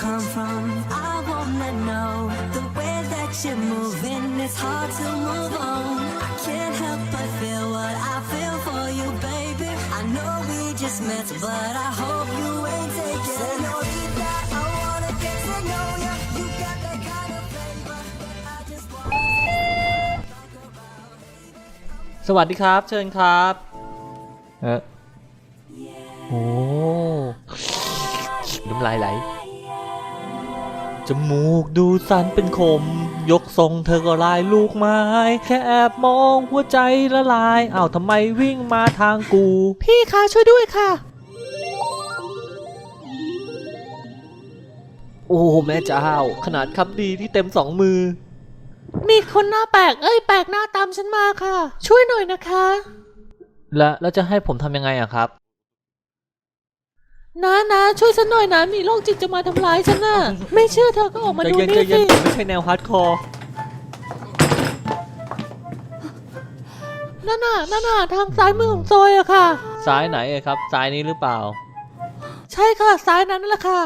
come from. I wanna know the way that you're moving. It's hard to move on. I can't help but feel what I feel for you, baby. I know we just met, but I hope you ain't taking. Senorita, I wanna get to know you. You got that kind of flavor. I just want. สวัสดีครับ เชิญครับ เออโอ้น้ำลายไหล จมูกดูสันเป็นคม ยกทรงเธอก็ลายลูกไม้ แค่แอบมองหัวใจละลายอ้าวทำไมวิ่งมาทางกู พี่คะช่วยด้วยค่ะ โอ้แม่เจ้า ขนาดคำดีที่เต็มสองมือ มีคนหน้าแปลกเอ้ยแปลกหน้าตามฉันมาค่ะ ช่วยหน่อยนะคะ แล้วแล้วจะให้ผมทำยังไงอะครับ นะนะช่วยฉันหน่อยนะ มีโรคจิตจะมาทำร้ายฉันน่ะ ไม่เชื่อเธอก็ออกมาดูนี่สิไม่ใช่แนวฮาร์ดคอร์นั่นน่ะนั่นน่ะทางซ้ายมือของซอยอะค่ะ ซ้ายไหนอะครับ ซ้ายนี้หรือเปล่า ใช่ค่ะซ้ายนั้นนั่นแหละค่ะ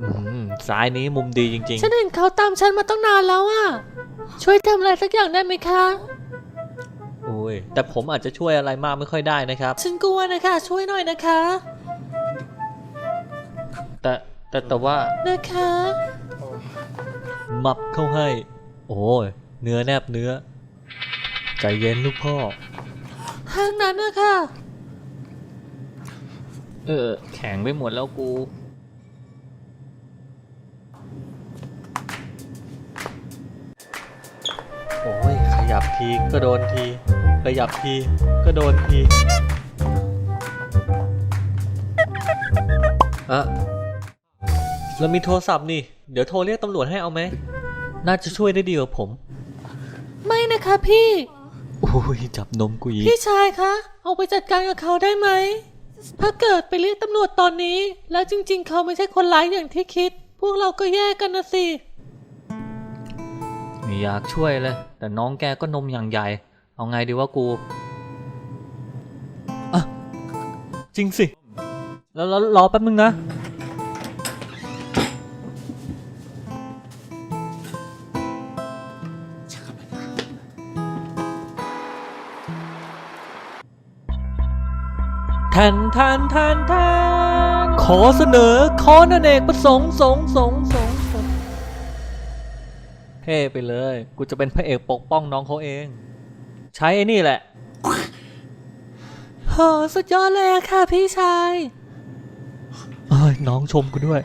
อืมซ้ายนี้มุมดีจริงๆฉันเห็นเขาตามฉันมาตั้งนานแล้วอะช่วยทำอะไรสักอย่างได้ไหมคะโอ้ย แต่ผมอาจจะช่วยอะไรมากไม่ค่อยได้นะครับ ฉันกลัวนะคะ ช่วยหน่อยนะคะ แต่แต่แต่ว่านะคะ มับเข้าให้ โอ้ยเนื้อแนบเนื้อ ใจเย็นลูกพ่อห้างนั้นนะคะ เออ แข็งไปหมดแล้วกู โอ้ย ขยับทีก็โดนที ขยับทีก็โดนทีอะ เรามีโทรศัพท์นี่ เดี๋ยวโทรเรียกตำรวจให้เอาไหม น่าจะช่วยได้ดีกว่าผม ไม่นะคะพี่ โอ้ยจับนมกูอีกพี่ชายคะ เอาไปจัดการกับเขาได้ไหม ถ้าเกิดไปเรียกตำรวจตอนนี้ แล้วจริง ๆ เขาไม่ใช่คนร้ายอย่างที่คิด พวกเราก็แย่กันนะสิ ไม่อยากช่วยเลย แต่น้องแกก็นมอย่างใหญ่ เอาไงดีวะกูอะจริงสิ แล้วแล้วรอแป๊บนึงนะ ทนแทนแทนแทนขอเสนอขอนอเนกประสงค์สงสงสงสงเท่ไปเลย กูจะเป็นพระเอกปกป้องน้องเขาเอง ใช้ไอ้นี่แหละโหสุดยอดเลยอะค่ะพี่ชายเอ้ยน้องชมกูด้วย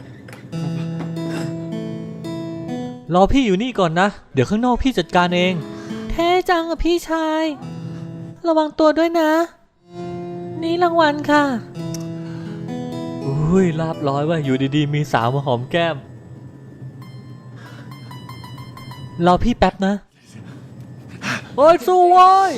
รอพี่อยู่นี่ก่อนนะ เดี๋ยวข้างนอกพี่จัดการเอง เท่จังอะพี่ชาย ระวังตัวด้วยนะ รางวัลค่ะ อุ้ยลาบร้อยว่าอยู่ดีๆ มีสาวมาหอมแก้มรอพี่แป๊บนะ โอ้ยสู้เว้ย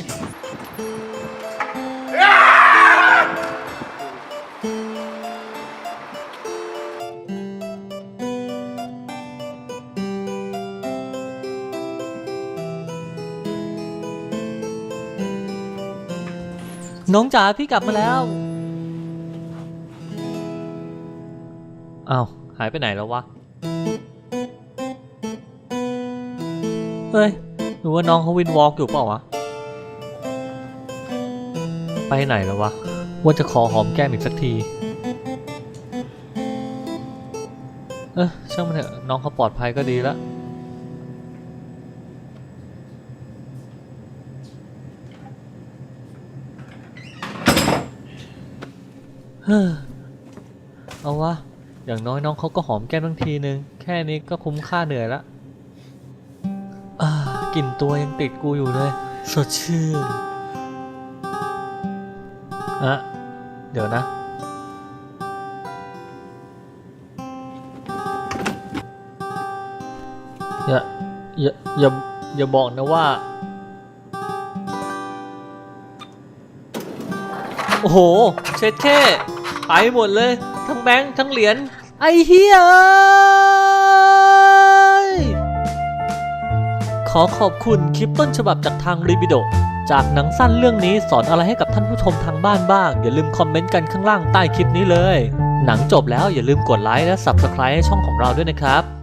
น้องจ๋าพี่กลับมาแล้วอ้าวหายไปไหนแล้ววะ เฮ้ยหรือว่าน้องเขาวินวอล์กอยู่เปล่าวะ ไปไหนแล้ววะ ว่าจะขอหอมแก้มอีกสักที เออช่างมันเถอะน้องเขาปลอดภัยก็ดีแล้ว เฮ้อเอาวะ อย่างน้อยน้องเขาก็หอมแก้มทั้งทีนึง แค่นี้ก็คุ้มค่าเหนื่อยละกลิ่นตัวยังติดกูอยู่เลย สดชื่นอะเดี๋ยวนะ อย่า อย่า อย่า อย่าบอกนะว่า โอ้โห เช็ดแค่ ไปหมดเลย ทั้งแบงค์ทั้งเหรียญไอ้เฮียเอ้ยขอขอบคุณคลิปต้นฉบับจากทางรีบิโดจากหนังสั้นเรื่องนี้สอนอะไรให้กับท่านผู้ชมทางบ้านบ้าง อย่าลืมคอมเมนต์กันข้างล่างใต้คลิปนี้เลย หนังจบแล้วอย่าลืมกดไลค์และ Subscribe ให้ช่องของเราด้วยนะครับ